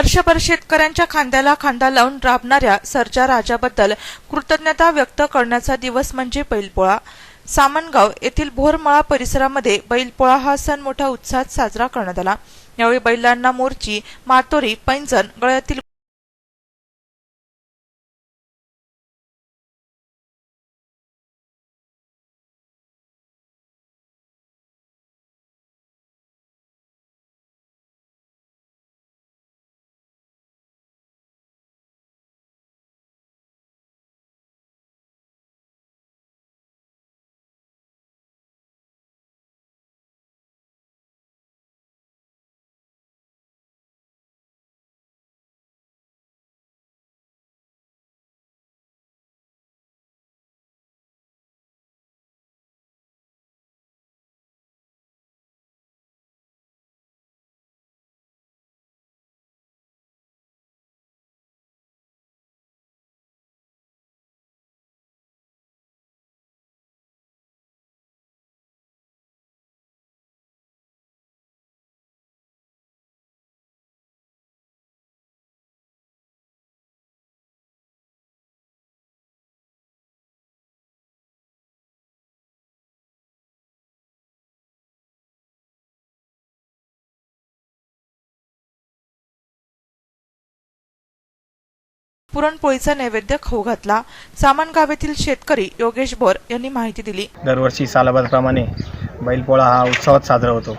वर्षभर शेतकऱ्यांच्या खांद्याला खांदा लावून राबणाऱ्या सरच्या राजाबद्दल कृतज्ञता व्यक्त करण्याचा दिवस म्हणजे बैलपोळा. सामनगाव येथील भोरमळा परिसरामध्ये बैलपोळा हा सण मोठ्या उत्साहात साजरा करण्यात आला. यावेळी बैलांना मोर्ची मातोरी पैंजण गळ्यातील पुरणपोळीचा नैवेद्य खाऊ घातला. सामान येथील शेतकरी योगेश बोर यांनी माहिती दिली. दरवर्षी सालाबादप्रमाणे बैलपोळा हा उत्सवात साजरा होतो.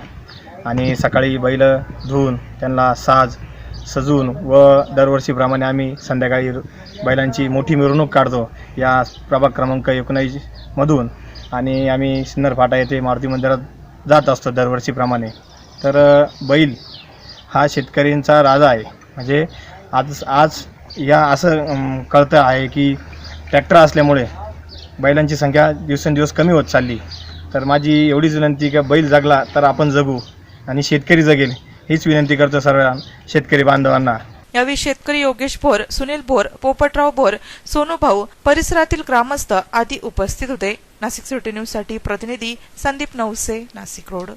आणि सकाळी बैल धुवून त्यांना साज सजवून व दरवर्षीप्रमाणे आम्ही संध्याकाळी बैलांची मोठी मिरवणूक काढतो. या प्रभाग क्रमांक एकोणीसमधून आणि आम्ही सिन्नर फाटा येथे मारुती मंदिरात जात असतो दरवर्षीप्रमाणे. तर बैल हा शेतकऱ्यांचा राजा आहे. म्हणजे आज आज या असं कळतं आहे की ट्रॅक्टर असल्यामुळे बैलांची संख्या दिवसेंदिवस कमी होत चालली. तर माझी एवढीच विनंती की बैल जगला तर आपण जगू आणि शेतकरी जगेल हीच विनंती करतो सर्व शेतकरी बांधवांना. यावेळी शेतकरी योगेश भोर सुनील भोर पोपटराव भोर सोनू भाऊ परिसरातील ग्रामस्थ आदी उपस्थित होते. नाशिक सिटी न्यूजसाठी प्रतिनिधी संदीप नवसे नाशिक रोड.